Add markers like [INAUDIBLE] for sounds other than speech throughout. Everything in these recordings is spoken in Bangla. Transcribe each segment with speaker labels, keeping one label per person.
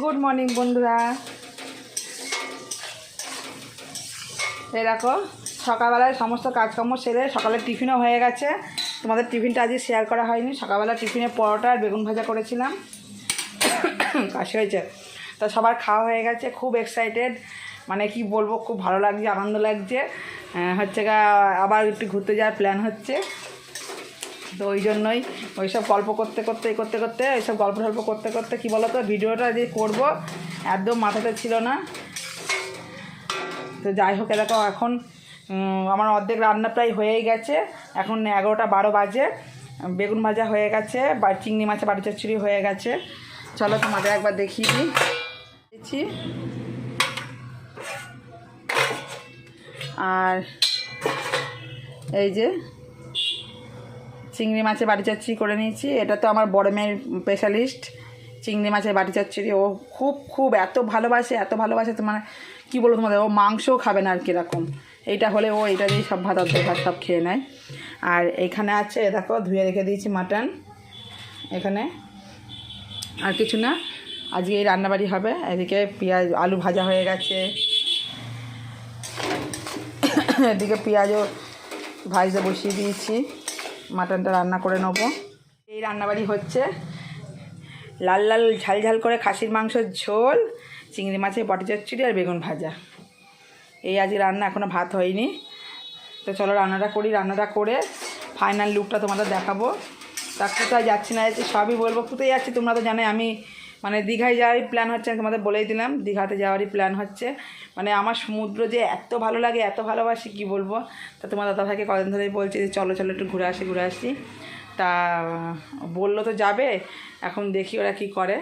Speaker 1: গুড মর্নিং বন্ধুরা। এই দেখো, সকালবেলায় সমস্ত কাজকর্ম সেরে সকালে টিফিনও হয়ে গেছে। তোমাদের টিফিনটা আজকে শেয়ার করা হয়নি। সকালবেলা টিফিনে পরোটা আর বেগুন ভাজা করেছিলাম। কাশি হয়েছে। তা সবার খাওয়া হয়ে গেছে, খুব এক্সাইটেড মানে কি বলব, খুব ভালো লাগছে, আনন্দ লাগছে। হচ্ছে গা, আবার একটু ঘুরতে যাওয়ার প্ল্যান হচ্ছে। তো ওই জন্যই ওইসব গল্প করতে করতে করতে করতে, ওইসব গল্প টল্প করতে করতে কী বলো তো ভিডিওটা যে করব একদম মাথাতে ছিল না। তো যাই হোক এরকম এখন আমার অর্ধেক রান্না প্রায় হয়েই গেছে। এখন এগারোটা বারো বাজে, বেগুন ভাজা হয়ে গেছে, বা চিংড়ি মাছে বাড়ি চচ্চড়ি হয়ে গেছে। চলো তোমাদের একবার দেখিয়ে দিই। আর এই যে চিংড়ি মাছের বাটি চচ্চড়ি করে নিয়েছি। এটা তো আমার বড় মেয়ের স্পেশালিস্ট চিংড়ি মাছের বাটি চচ্চড়ি ও খুব খুব এত ভালোবাসে এত ভালোবাসে তোমার মানে কী বলব তোমাদের? ও মাংসও খাবে না আর কীরকম এইটা হলে ও এইটা দিয়েই সব ভাত অর্ধেক ভাত সব খেয়ে নেয়। আর এখানে আছে দেখো, ধুয়ে রেখে দিয়েছি মাটন। এখানে। আর কিছু না। আজকে এই রান্নাবাড়ি হবে। এদিকে পেঁয়াজ, আলু ভাজা হয়ে গেছে। এদিকে পেঁয়াজও ভাজতে বসিয়ে দিয়েছি। মাটনটা রান্না করে নেব। এই রান্নাবাড়ি হচ্ছে লাল লাল ঝাল ঝাল করে খাসির মাংসের ঝোল, চিংড়ি মাছের বটি চচ্চড়ি আর বেগুন ভাজা। এই আজ রান্না এখনও ভাত হয়নি। তো চলো রান্নাটা করি, রান্নাটা করে ফাইনাল লুকটা তোমাদের দেখাবো। তা কোথায় যাচ্ছি না যাচ্ছি সবই বলব। কোথায় যাচ্ছি তোমরা তো জানাই, আমি মানে দীঘায় যাওয়ারই প্ল্যান হচ্ছে, আমি তোমাদের বলেই দিলাম, দীঘাতে যাওয়ারই প্ল্যান হচ্ছে। মানে আমার সমুদ্র যে এত ভালো লাগে, এত ভালোবাসি, কি বলব? তা তোমার দাদা ভাইকে কদিন ধরেই বলছি যে, চলো চলো, একটু ঘুরে আসি ঘুরে আসি। তা বলল তো যাবে, এখন দেখি ওরা কি করে।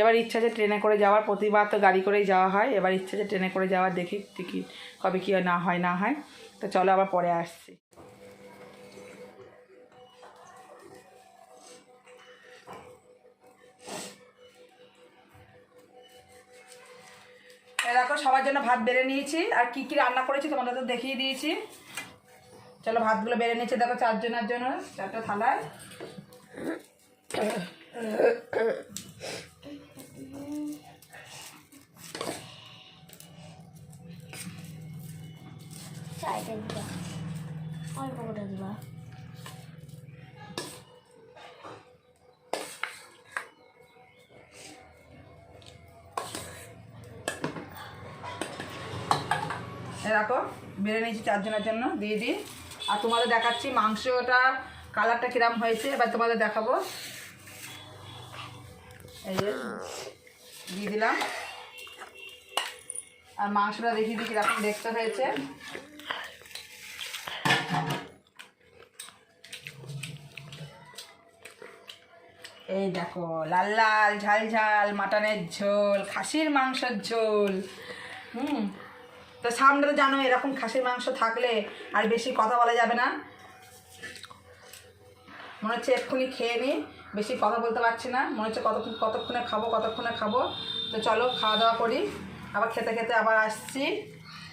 Speaker 1: এবার ইচ্ছা যে ট্রেনে করে যাওয়ার, প্রতিবার তো গাড়ি করেই যাওয়া হয়। এবার ইচ্ছা যে ট্রেনে করে যাওয়ার, দেখি টিকিট কবে কী না হয় না হয়। তো চলো আবার পরে আসছি। দেখো, সবার জন্য ভাত বেড়ে নিয়েছি। আর কি কি রান্না করেছি তোমাদের তো দেখিয়ে দিয়েছি। চলো, ভাতগুলো বেড়ে নিয়েছি। দেখো, চারজনের জন্য চারটা থালায়।
Speaker 2: অল্প করে দিবা।
Speaker 1: দেখো, বেড়ে নিয়েছি চারজনের জন্য, দিয়ে দিই। আর তোমাদের দেখাচ্ছি মাংসটা, কালারটা কিরম হয়েছে, এবার তোমাদের দেখাবো। এই যে, দিয়ে দিলাম। আর মাংসটা দেখিয়ে দিই কীরকম দেখতে হয়েছে। এই দেখো, লাল লাল, ঝাল ঝাল, মাটনের ঝোল, খাসির মাংসের ঝোল। হুম। তো সামনে তো জানো, এরকম খাসির মাংস থাকলে আর বেশি কথা বলা যাবে না। মনে হচ্ছে এক্ষুনি খেয়ে নিই বেশি কথা বলতে পারছি না। মনে হচ্ছে কতক্ষণ, কতক্ষণে খাব কতক্ষণে খাব। তো চলো খাওয়া দাওয়া করি। আবার খেতে খেতে আবার আসছি।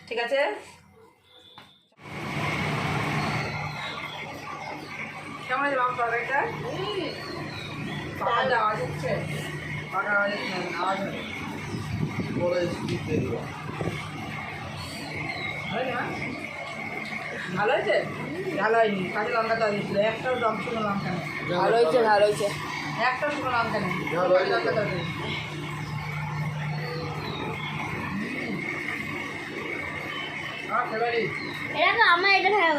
Speaker 1: ঠিক আছে? কেমন আছে বাবা তরকারিটা আওয়াজ আওয়াজ হচ্ছে। আওয়াজ হচ্ছে ভালো হয়েছে? ভালো হয়নি কাঁচা লঙ্কা তো দিয়েছিল একটাও দম শুনো লঙ্কা নেই।
Speaker 2: ভালো হয়েছে ভালো হয়েছে।
Speaker 1: একটাও শুনো লঙ্কা নেই। কাঁচা লঙ্কা তো
Speaker 2: এটা তো আমার এটা ভালো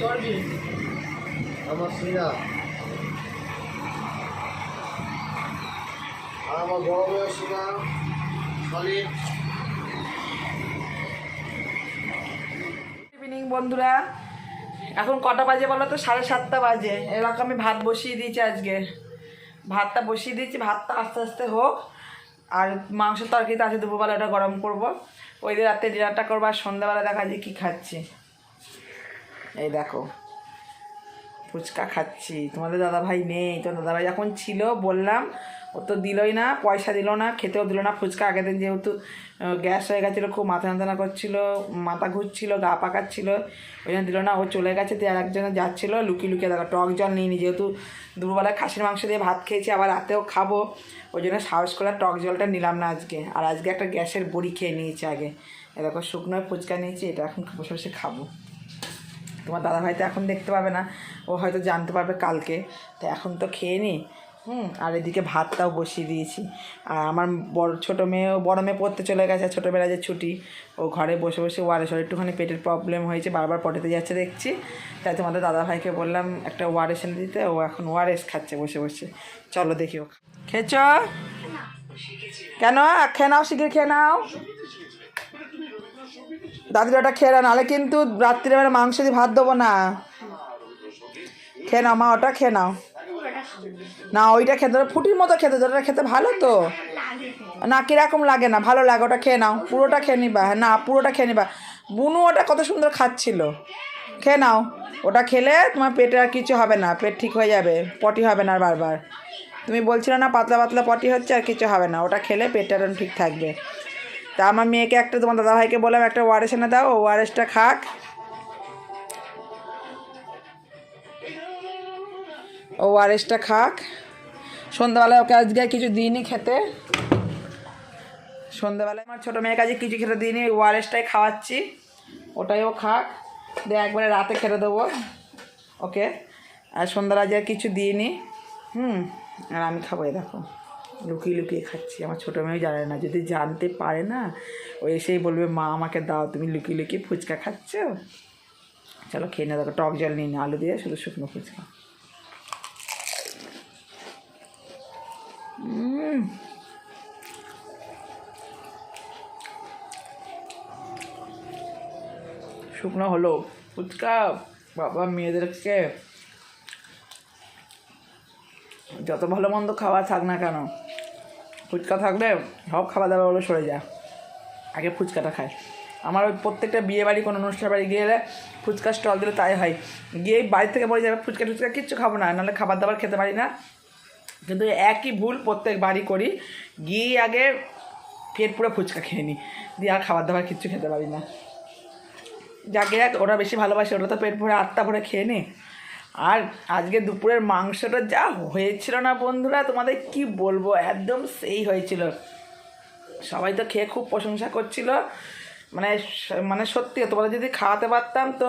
Speaker 1: চর্বি।
Speaker 3: আমার সিনা আমার বড় বড় সলিড।
Speaker 1: বন্ধুরা, এখন কটা বাজে বলো তো? সাড়ে সাতটা বাজে। এরকম আমি ভাত বসিয়ে দিয়েছি আজকে। ভাতটা বসিয়ে দিয়েছি, ভাতটা আস্তে আস্তে হোক। আর মাংস তরকারিতে আছে দুপুরবেলা ওটা গরম করব। ওই রাতে ডিনারটা করব, আর সন্ধ্যাবেলা দেখা যায় কী খাচ্ছি। এই দেখো। ফুচকা খাচ্ছি। তোমাদের দাদাভাই নেই। তোমার দাদাভাই যখন ছিল, বললাম, ও তো দিলই না, পয়সা দিল না, খেতেও দিল না ফুচকা। আগের দিন যেহেতু গ্যাস হয়ে গেছিল, খুব মাথা যন্ত্রণা করছিল, মাথা ঘুরছিল, গা পাকাচ্ছিল ওই জন্য দিল না। ও চলে গেছে, দিয়ে আর একজনে যাচ্ছিল, লুকিয়ে লুকিয়ে দেখো, টক জল নিয়ে নি। যেহেতু দুপুরবেলা খাসির মাংস দিয়ে ভাত খেয়েছি, আবার রাতেও খাব। ওই জন্য সাহস করে টক জলটা নিলাম না আজকে। আর আজকে একটা গ্যাসের বড়ি খেয়ে নিয়েছি আগে। এ দেখো, শুকনো ফুচকা নিয়েছি, এটা এখন বসে বসে খাব। তোমার দাদা ভাই তো এখন দেখতে পাবে না। ও হয়তো জানতে পারবে কালকে। তো এখন তো খেয়ে নি। হুম আর এদিকে ভাতটাও বসিয়ে দিয়েছি। আর আমার বড় ছোটো মেয়েও বড় মেয়ে পড়তে চলে গেছে ছোটোবেলায় যে ছুটি ও ঘরে বসে বসে ওয়ারেস একটুখানি পেটের প্রবলেম হয়েছে বারবার পটেতে যাচ্ছে দেখছি। তাই তোমাদের দাদা ভাইকে বললাম একটা ওয়ারেস এনে দিতে ও এখন ওয়ারেস খাচ্ছে বসে বসে। চলো দেখি ও খেয়েছ কেন? খেয়ে নাও শিখে খেয়ে নাও। দাদির ওটা খেয়ে নাও, নাহলে কিন্তু রাত্রিবেলা মাংস দিয়ে ভাত দেবো না। খেয়ে নাও, মা, ওটা খেয়ে নাও। না, ওইটা খেতে ফুটির মতো খেতে ওটা খেতে ভালো তো। না, কীরকম লাগে না, ভালো লাগে, ওটা খেয়ে নাও, পুরোটা খেয়ে নিবা। না, পুরোটা খেয়ে নিবা। বুনু ওটা কত সুন্দর খাচ্ছিল। খেয়ে নাও, ওটা খেলে তোমার পেটে আর কিছু হবে না, পেট ঠিক হয়ে যাবে, পটি হবে না বারবার। তুমি বলছিলে না, পাতলা পাতলা পটি হচ্ছে আর কিছু হবে না, ওটা খেলে পেটটা ঠিক থাকবে। তা আমার মেয়েকে একটা তোমার দাদাভাইকে বললাম, একটা ওয়ারেস এনে দাও ওয়ারেসটা খাক। ও ওয়ারেসটা খাক। সন্ধ্যাবেলায় ওকে আজকে কিছু দিইনি খেতে। সন্ধ্যাবেলায় আমার ছোটো মেয়ের কাছে কিছু খেতে দিইনি ওয়ারেসটাই খাওয়াচ্ছি। ওটাই ও খাক। দিয়ে একবারে রাতে খেতে দেবো ওকে। আর সন্ধ্যাবেলা আজকে কিছু দিইনি। হুম, আর আমি খাব দেখো। লুকিয়ে লুকিয়ে খাচ্ছি। আমার ছোটো মেয়ে জানে না, যদি জানতে পারে না, ও এসেই বলবে, মা, আমাকে দাও, তুমি লুকিয়ে লুকিয়ে ফুচকা খাচ্ছ? চলো খেয়ে না দেখো টক জল নিয়ে আলু দিয়ে শুধু শুকনো ফুচকা। শুকনো হলো ফুচকা, বাবা মেয়েদেরকে। যত ভালো মন্দ খাওয়া থাক না কেন। ফুচকা থাকলে সব খাবার দাওয়া হলো সরে যায় আগে ফুচকাটা খায়। আমার ওই প্রত্যেকটা বিয়ে বাড়ি কোনো অনুষ্ঠান বাড়ি গেলে ফুচকা স্টল দিলে তাই হয়। গিয়ে বাড়ি থেকে বলে যাবে, ফুচকা টুচকা কিচ্ছু খাব না, নাহলে খাবার দাবার খেতে পারি না। কিন্তু একই ভুল প্রত্যেক বাড়ি করি। গিয়ে আগে পেট পুরো ফুচকা খেয়ে নিই দিয়ে আর খাবার দাবার কিচ্ছু খেতে পারি না। যাকে ওরা বেশি ভালোবাসে, ওরা তো পেট ভরে আটটা ভরে খেয়ে নে। আর আজকে দুপুরের মাংসটা যা হয়েছিল না বন্ধুরা, তোমাদের কি বলব? একদম সেই হয়েছিল। সবাই তো খেয়ে খুব প্রশংসা করছিল। মানে মানে সত্যি, তোমাদের যদি খাওয়াতে পারতাম তো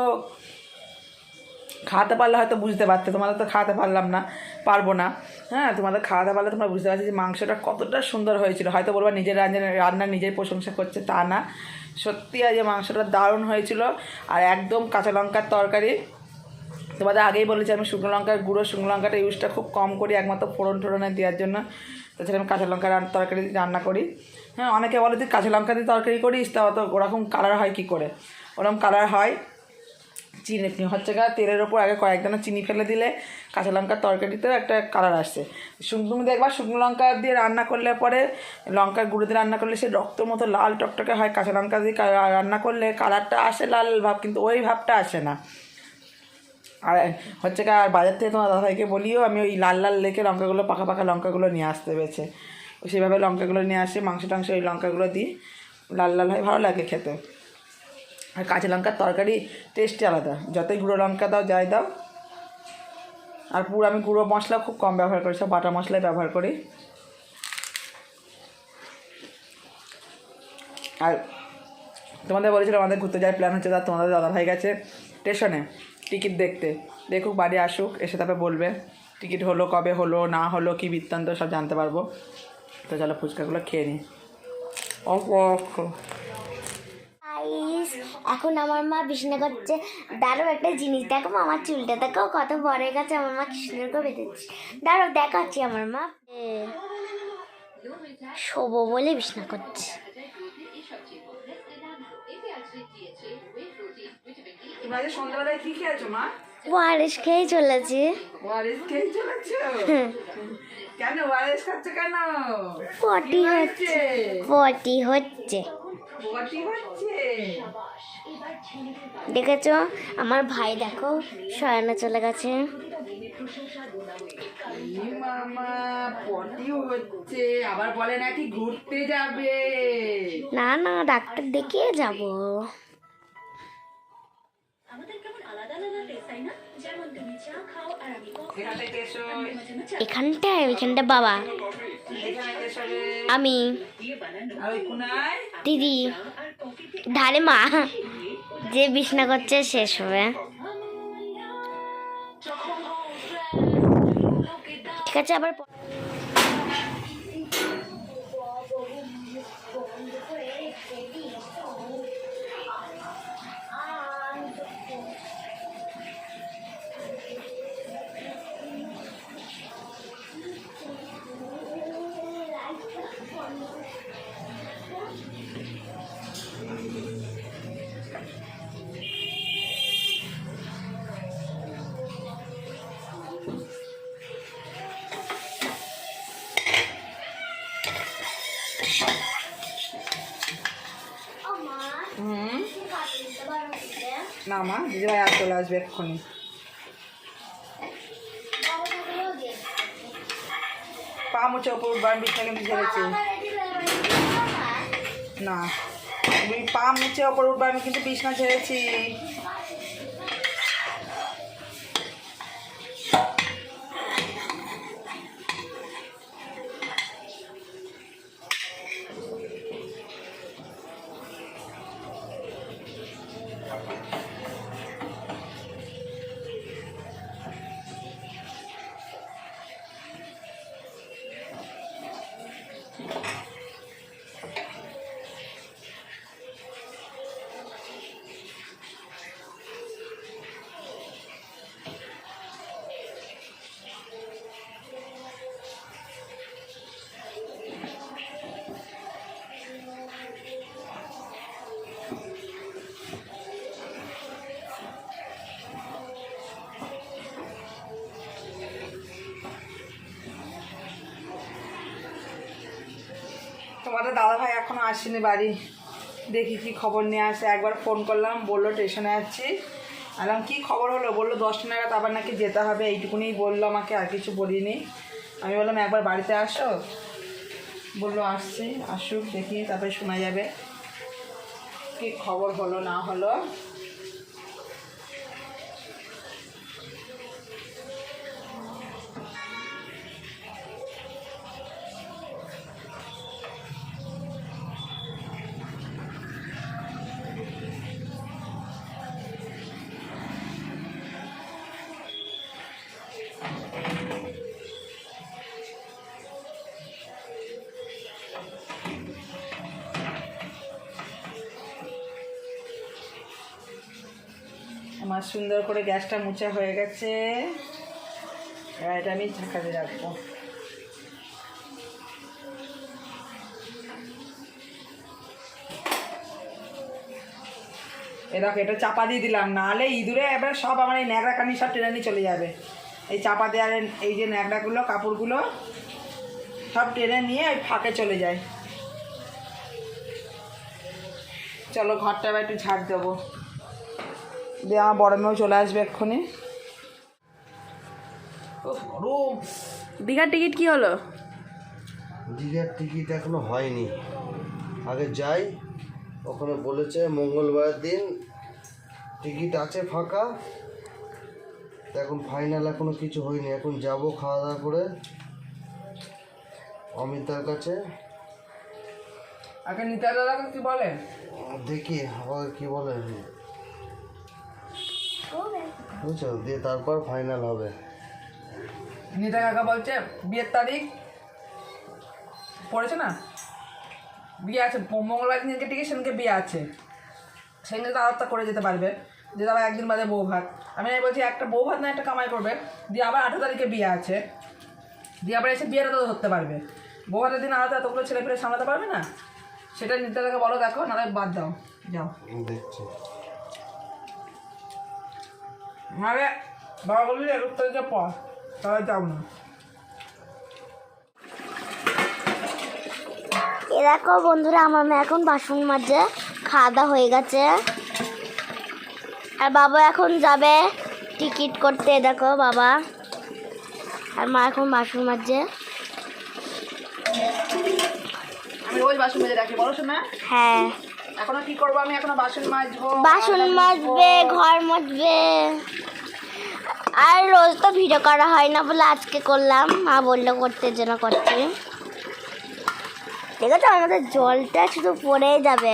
Speaker 1: খাওয়াতে পারলে হয়তো বুঝতে পারতে, তোমাদের তো খাওয়াতে পারলাম না, পারব না। হ্যাঁ তোমাদের খাওয়াতে পারলে তোমরা বুঝতে পারছি যে মাংসটা কতটা সুন্দর হয়েছিল। হয়তো বলবা নিজের রান্না রান্না নিজের প্রশংসা করছে, তা না। সত্যি আজ মাংসটা দারুণ হয়েছিল। আর একদম কাঁচা লঙ্কার তরকারি তোমাদের আগেই বলেছি আমি শুকনো লঙ্কার গুঁড়ো, শুকনো লঙ্কাটা ইউজটা খুব কম করি, একমাত্র ফোড়ন টোড়নে দেওয়ার জন্য। তাছাড়া আমি কাঁচা লঙ্কা তরকারি রান্না করি। হ্যাঁ অনেকে বলে তুই কাঁচা লঙ্কা দিয়ে তরকারি করিস, তা অত ওরকম কালার হয় কি করে? ওরকম কালার হয় চিনি হচ্ছে গা তেলের ওপর আগে কয়েকদানা চিনি ফেলে দিলে কাঁচা লঙ্কার তরকারিতেও একটা কালার আসছে তুমি দেখবা শুকনো লঙ্কা দিয়ে রান্না করলে পরে লঙ্কার গুঁড়ো দিয়ে রান্না করলে সে রক্তর মতো লাল টকটকে হয়। কাঁচা লঙ্কা দিয়ে রান্না করলে কালারটা আসে লাল ভাব, কিন্তু ওই ভাবটা আসে না। আর হচ্ছে কি, আর বাজার থেকে তোমার দাদাভাইকে বলিও, আমি ওই লাল লাল লেখে লঙ্কাগুলো, পাকা পাকা লঙ্কাগুলো নিয়ে আসতে পেরেছে সেভাবে লঙ্কাগুলো নিয়ে আসে, মাংস টাংস ওই লঙ্কাগুলো দিই। লাল লাল হয়, ভালো লাগে খেতে। আর কাঁচা লঙ্কার তরকারি টেস্টই আলাদা। যতই গুঁড়ো লঙ্কা দাও, যাই দাও। আর পুরো আমি গুঁড়ো মশলা খুব কম ব্যবহার করি, সব বাটা মশলাই ব্যবহার করি। আর তোমাদের বলেছিলাম আমাদের ঘুরতে যাওয়ার প্ল্যান হচ্ছে তার তোমাদের দাদাভাই গেছে স্টেশনে টিকিট দেখতে। দেখুক, বাড়ি আসুক, এসে তারপরে বলবে, টিকিট হলো কবে হলো, না হলো, কি বৃত্তান্ত, সব জানতে পারব। তো চলো ফুচকাগুলো খেয়ে নিই
Speaker 2: এখন আমার মা বিছনা করছে দাঁড়ো একটা জিনিস, দেখো আমার চুলটা, দেখো কত বড় গেছে, আমার মা কৃষ্ণের করে বেঁধেছে। দাঁড়ো দেখাচ্ছি আমার মা। শোবো বলে বিছনা করছে
Speaker 1: তুমি আজকে সন্ধ্যাবেলায় কি খেয়েছো মা?
Speaker 2: ওয়ারিস খেয়ে চলেছে।
Speaker 1: ওয়ারেস খেয়ে চলেছো? [LAUGHS] কেন ওয়ারেস খাচ্ছ কেন?
Speaker 2: পটি হচ্ছে পটি হচ্ছে। দেখেছ? আমার ভাই দেখো শয়নে চলে গেছে।
Speaker 1: মামা পটি হচ্ছে আবার বলে নাকি ঘুরতে যাবে।
Speaker 2: না না ডাক্তার দেখিয়ে যাব। এখানটায় ওইখানটা বাবা। আমি। দিদি। ধারে মা। যে বিছনা করছে শেষ হবে ঠিক আছে, আবার
Speaker 1: না মা দিদিভাই আর চলে আসবে এক্ষুনি। পা মুছে ওপর বিছনা না পা মুছে ওপর উঠবে আমি কিন্তু বিছনা ঝেড়েছি। তোমাদের দাদাভাই এখনও আসেনি বাড়ি। দেখি কি খবর নিয়ে আসে। একবার ফোন করলাম, বলল স্টেশনে যাচ্ছি। আলাম কি খবর হলো? বলল, দশটা নাগাদ আবার নাকি যেতে হবে। এইটুকুনি বলল আমাকে, আর কিছু বলিনি। আমি বললাম, একবার বাড়িতে আসো। বলল, আসছি, আসুক, দেখি, তারপরে শোনা যাবে। কি খবর হলো, না হলো। আমার সুন্দর করে গ্যাসটা মুছা হয়ে গেছে। এটা আমি ঢাকাতে রাখব। এ দেখো, এটা চাপা দিয়ে দিলাম। নাহলে ইঁদুরে এবার সব আমার এই ন্যাকড়া কানি সব টেনে নিয়ে চলে যাবে। এই চাপা দেওয়ার এই যে ন্যাকড়াগুলো, কাপড়গুলো, সব টেনে নিয়ে ওই ফাঁকে চলে যায়। চলো, ঘরটা এবার একটু ঝাড় দেবো। দিয়ে আমার বড় মেয়েও চলে আসবে এক্ষুনি। দীঘার টিকিট কি হলো?
Speaker 3: দীঘার টিকিট এখনও হয়নি। আগে যাই ওখানে বলেছে মঙ্গলবার দিন টিকিট আছে ফাঁকা। তো এখন ফাইনাল এখনও কিছু হয়নি। এখন যাব খাওয়া দাওয়া করে অমিতার কাছে।
Speaker 1: আগে নিতা দাদা কি বলে?
Speaker 3: দেখি আবার কি বলে। বুঝছ দিয়ে তারপর ফাইনাল হবে।
Speaker 1: নিতা কাকা বলছে বিয়ের তারিখ পড়েছে না? বিয়ে আছে মঙ্গলবার দিনকে টিকিট সেদিনকে বিয়ে আছে। সেদিনকে তো আলাদা করে যেতে পারবে যে আবার একদিন বাদে বউ ভাত। আমি এই বলছি একটা বউ ভাত না একটা কামাই করবে। দিয়ে আবার আঠেরো তারিখে বিয়ে আছে। দিয়ে আবার এসে বিয়েটা তো ধরতে পারবে। বউ ভাতের দিন আলাদা এতগুলো ছেলে পেলে সামলাতে পারবে না? সেটা নিতে তাকে বলো দেখো নাহলে বাদ দাও। যাও।
Speaker 3: দেখছি।
Speaker 1: নাহলে বাবা পর তাহলে যাও না।
Speaker 2: এ দেখো বন্ধুরা আমার মেয়ে এখন বাসন মাজে খাওয়া দাওয়া হয়ে গেছে। আর বাবা এখন যাবে টিকিট করতে দেখো বাবা। আর মা এখন বাসন মাজছে
Speaker 1: আমি রোজ বাসন মেজে রাখি বলো শোনা
Speaker 2: হ্যাঁ।
Speaker 1: এখনও কি করব আমি? এখনও বাসন মাজবো
Speaker 2: বাসন মাজবে ঘর মাজবে। আর রোজ তো ভিডিও করা হয় না বলে আজকে করলাম। মা বলল করতে যেন করছি দেখেছ আমাদের জলটা শুধু পড়েই যাবে।